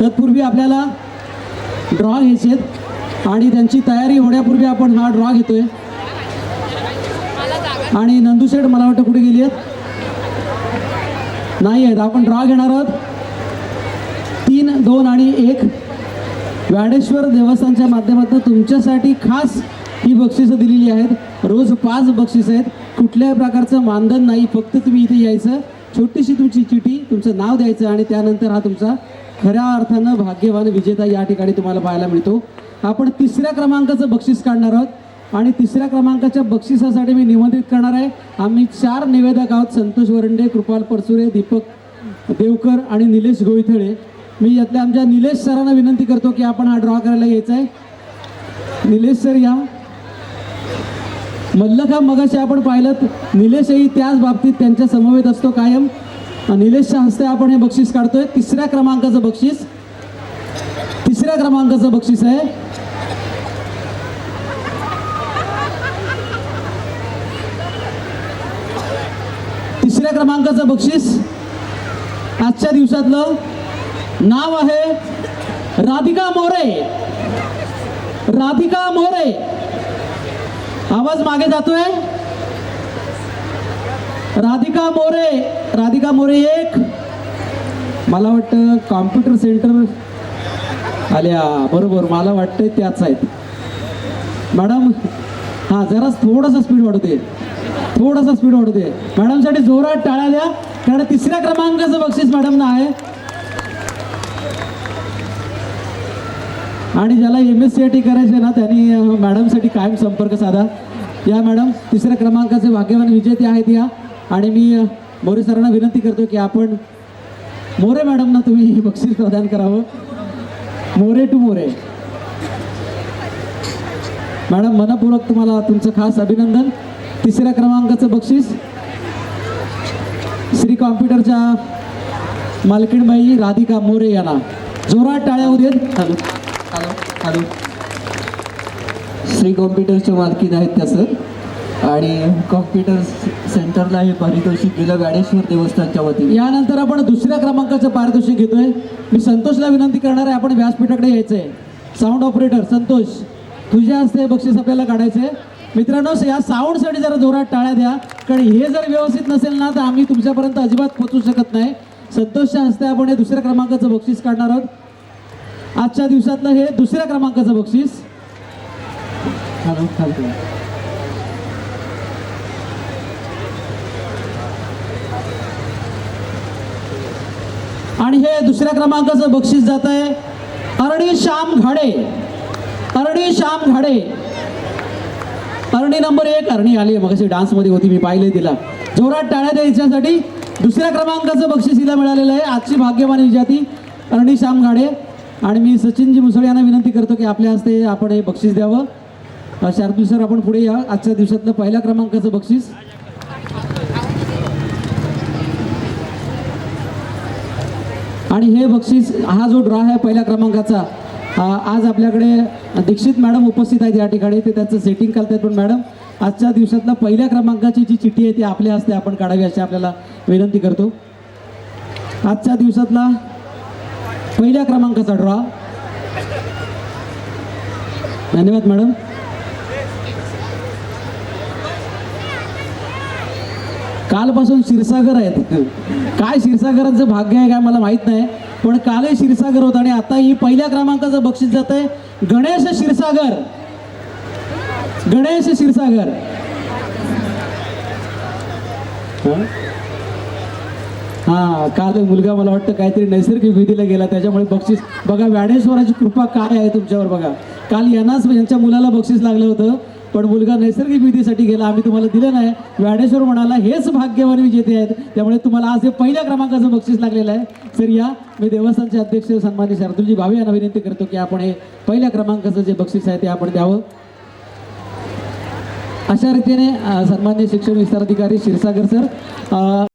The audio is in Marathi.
तत्पूर्वी आपल्याला ड्रॉ घ्यायचे आहेत आणि त्यांची तयारी होण्यापूर्वी आपण हा ड्रॉ घेतोय. आणि नंदूशेठ मला वाटतं कुठे गेली आहेत? नाही आहेत. आपण ड्रॉ घेणार आहोत. तीन दोन आणि एक. व्याडेश्वर देवस्थानच्या माध्यमातून तुमच्यासाठी खास ही बक्षिसं दिलेली आहेत. रोज पाच बक्षीस आहेत. कुठल्याही प्रकारचं मानधन नाही. फक्त तुम्ही इथे यायचं. छोटीशी तुमची चिठी तुमचं नाव द्यायचं आणि त्यानंतर हा तुमचा खऱ्या अर्थानं भाग्यवान विजेता या ठिकाणी तुम्हाला पाहायला मिळतो. आपण तिसऱ्या क्रमांकाचं बक्षीस काढणार आहोत. आणि तिसऱ्या क्रमांकाच्या बक्षिसासाठी मी निमंत्रित करणार आहे. आम्ही चार निवेदक आहोत. संतोष वरंडे कृपाल परसुरे दीपक देवकर आणि निलेश गोईथळे मी यातल्या आमच्या निलेश सरांना विनंती करतो की आपण हा ड्रॉ करायला यायचा आहे. निलेश सर या. मल्लखा मगाशी आपण पाहिलं. निलेशही त्याच बाबतीत त्यांच्या समवेत असतो कायम. निलेशच्या हस्ते आपण हे बक्षीस काढतोय. तिसऱ्या क्रमांकाचं बक्षीस. तिसऱ्या क्रमांकाचं बक्षीस आहे. तिसऱ्या क्रमांकाचं बक्षीस. आजच्या दिवसातलं नाव आहे राधिका मोरे. राधिका मोरे. आवाज मागे जातोय. राधिका मोरे राधिका मोरे एक. मला वाटतं कॉम्प्युटर सेंटर आल्या. बरोबर मला वाटतंय त्याच आहेत. मॅडम हां जरा थोडासा स्पीड वाढू दे थोडासा स्पीड वाढू दे मॅडमसाठी जोरात टाळ्या द्या. कारण तिसऱ्या क्रमांकाचं बक्षीस मॅडमना आहे. आणि ज्याला M S C I T करायचे ना त्यांनी मॅडमसाठी कायम संपर्क साधा. या मॅडम तिसऱ्या क्रमांकाचे भाग्यवान विजेते आहेत या. आणि मी मोरे सरांना विनंती करतो की आपण मोरे मॅडमना तुम्ही हे बक्षीस प्रदान करावं. मोरे टू मोरे. मॅडम मनपूर्वक तुम्हाला तुमचं खास अभिनंदन. तिसऱ्या क्रमांकाचं बक्षीस. श्री कॉम्प्युटरच्या मालकीणबाई राधिका मोरे यांना. जोरात टाळ्या होऊ हॅलो हॅलो हॅलो. श्री कॉम्प्युटरच्या मालकीन आहेत त्या सर. आणि कॉम्प्युटर सेंटरला हे पारितोषिक गेलं व्याडेश्वर देवस्थानच्या वतीने. यानंतर आपण दुसऱ्या क्रमांकाचं पारितोषिक घेतोय. मी संतोषला विनंती करणार आहे आपण व्यासपीठाकडे यायचंय. साऊंड ऑपरेटर संतोष तुझ्या हस्ते बक्षीस आपल्याला काढायचंय. मित्रांनो या साऊंडसाठी जरा जोरात टाळ्या द्या. कारण हे जर व्यवस्थित नसेल ना तर आम्ही तुमच्यापर्यंत अजिबात पोचू शकत नाही. संतोषच्या हस्ते आपण हे दुसऱ्या क्रमांकाचं बक्षीस काढणार आहोत. आजच्या दिवसातलं हे दुसऱ्या क्रमांकाचं बक्षीस. हॅलो आणि हे दुसऱ्या क्रमांकाचं बक्षीस जात आहे. अरणी श्याम घाडे. अरणी श्याम घाडे. अरणी नंबर एक अरणी आली आहे. मगाशी डान्समध्ये होती मी पाहिले तिला. जोरात टाळ्या द्या हिच्यासाठी. दुसऱ्या क्रमांकाचं बक्षीस हिला मिळालेलं आहे. आजची भाग्यवान विजाती अरणी श्याम घाडे. आणि मी सचिनजी मुसळे यांना विनंती करतो की आपल्या हस्ते आपण हे बक्षीस द्यावं. अ, सर आपण पुढे या. आजच्या दिवसातलं पहिल्या क्रमांकाचं बक्षीस. आणि हे बक्षीस हा जो ड्रॉ आहे पहिल्या क्रमांकाचा आज आपल्याकडे दीक्षित मॅडम उपस्थित आहेत या ठिकाणी. ते त्याचं सेटिंग करतात पण मॅडम आजच्या दिवसातला पहिल्या क्रमांकाची जी चिठ्ठी आहे ती आपल्या हस्ते आपण काढावी अशी आपल्याला विनंती करतो. आजच्या दिवसातला पहिल्या क्रमांकाचा ड्रॉ धन्यवाद मॅडम. कालपासून क्षीरसागर आहेत. काय क्षीरसागरांचं भाग्य आहे काय मला माहीत नाही पण कालही क्षीरसागर होतं आणि आता ही पहिल्या क्रमांकाचं बक्षीस जात आहे. गणेश क्षीरसागर. गणेश क्षीरसागर. हं? हा काल मुलगा मला वाटतं काहीतरी नैसर्गिक विधीला गेला त्याच्यामुळे बक्षीस बघा व्याडेश्वराची कृपा काय आहे तुमच्यावर बघा. काल यांनाच यांच्या मुलाला बक्षीस लागलं होतं. पण मुलगा नैसर्गिक विधीसाठी गेला आम्ही तुम्हाला दिलं नाही. व्याडेश्वर म्हणाला हेच भाग्यवान विजेते आहेत. त्यामुळे तुम्हाला आज हे पहिल्या क्रमांकाचं बक्षीस लागलेलं आहे. सर या मी देवस्थानचे अध्यक्ष सन्मान्य शार्दुलजी भावे यांना विनंती करतो की आपण हे पहिल्या क्रमांकाचं जे बक्षीस आहे ते आपण द्यावं. अशा रीतीने सन्मान्य शिक्षण विस्तार अधिकारी क्षीरसागर सर